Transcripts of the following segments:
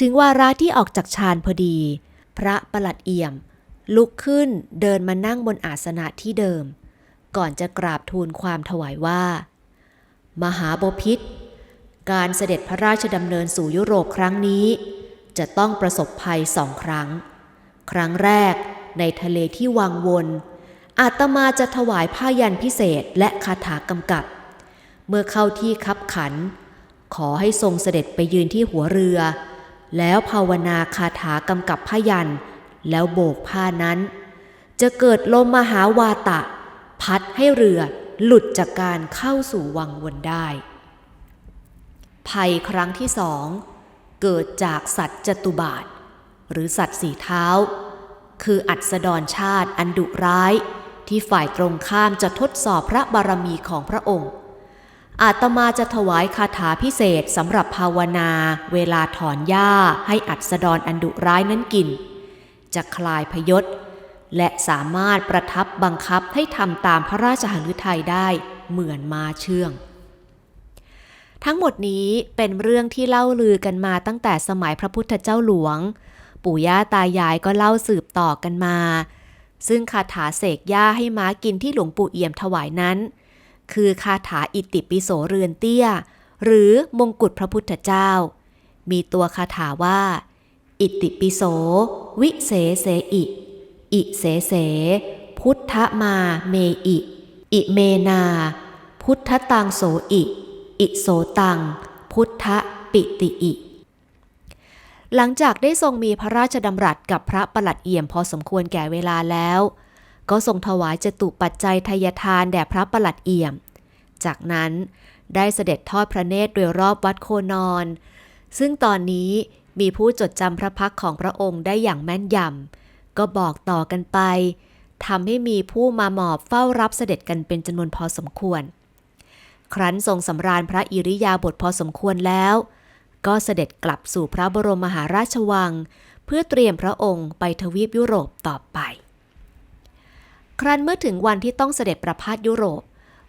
ถึงวาระที่ออกจากฌานพอดี พระประหลัดเอี่ยม ลุกขึ้นเดินมานั่งบนอาสนะที่เดิม ก่อนจะกราบทูลความถวายว่า มหาบพิษการเสด็จพระราชดำเนินสู่ยุโรปครั้งนี้ จะต้องประสบภัยสองครั้ง ครั้งแรกในทะเลที่วังวนอาตมาจะถวายผ้ายันพิเศษและคาถากำกับ เมื่อเข้าที่คับขัน ขอให้ทรงเสด็จไปยืนที่หัวเรือ แล้วภาวนาคาถากำกับผ้ายัน แล้วโบกผ้านั้น จะเกิดลมมหาวาตะ พัดให้เรือหลุดจากการเข้าสู่วังวนได้ ภัยครั้งที่สองเกิดจากสัตว์จตุบาท หรือสัตว์สีเท้า คืออัศดรชาติอันดุร้ายที่ฝ่ายตรงข้ามจะทดสอบพระบารมีของพระองค์ อาตมาจะถวายคาถาพิเศษสำหรับภาวนา เวลาถอนหญ้าให้อัศดรอันดุร้ายนั้นกิน จะคลายพยศ และสามารถประทับบังคับให้ทำตามพระราชหฤทัยได้เหมือนมาเชื่อง ทั้งหมดนี้เป็นเรื่องที่เล่าลือกันมาตั้งแต่สมัยพระพุทธเจ้าหลวง ปู่ย่าตายายก็เล่าสืบต่อกันมา ซึ่งคาถาเสกหญ้าให้ม้ากินที่หลวงปู่เอี่ยมถวายนั้น คือคาถาอิติปิโสเรือนเตี้ย หรือมงกุฎพระพุทธเจ้า มีตัวคาถาว่า อิติปิโส วิเสเสอิ อิเสเส พุทธมาเมอิ อิเมนา พุทธตังโสอิ อิโสตัง พุทธปิติอิหลังจากได้ทรงมีพระราชดำรัสกับพระประหลัดเอี่ยมพอสมควรแก่เวลาแล้ว ก็ทรงถวายจตุปัจจัยทายทานแด่พระประหลัดเอี่ยม จากนั้นได้เสด็จทอดพระเนตรโดยรอบวัดโคนอน ซึ่งตอนนี้มีผู้จดจำพระพักของพระองค์ได้อย่างแม่นยำก็บอกต่อกันไปทำให้มีผู้มาหมอบเฝ้ารับเสด็จกันเป็นจำนวนพอสมควร ครั้นทรงสำราญพระอิริยาบถพอสมควรแล้ว ก็เสด็จกลับสู่พระบรมมหาราชวัง เพื่อเตรียมพระองค์ไปทวีปยุโรปต่อไป ครั้นเมื่อถึงวันที่ต้องเสด็จประพาสยุโรป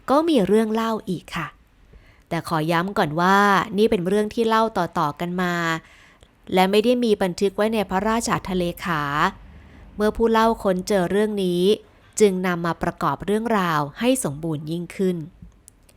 ก็มีเรื่องเล่าอีกค่ะ แต่ขอย้ำก่อนว่านี่เป็นเรื่องที่เล่าต่อๆกันมา และไม่ได้มีบันทึกไว้ในพระราชาทะเลขา เมื่อผู้เล่าค้นเจอเรื่องนี้ จึงนำมาประกอบเรื่องราวให้สมบูรณ์ยิ่งขึ้น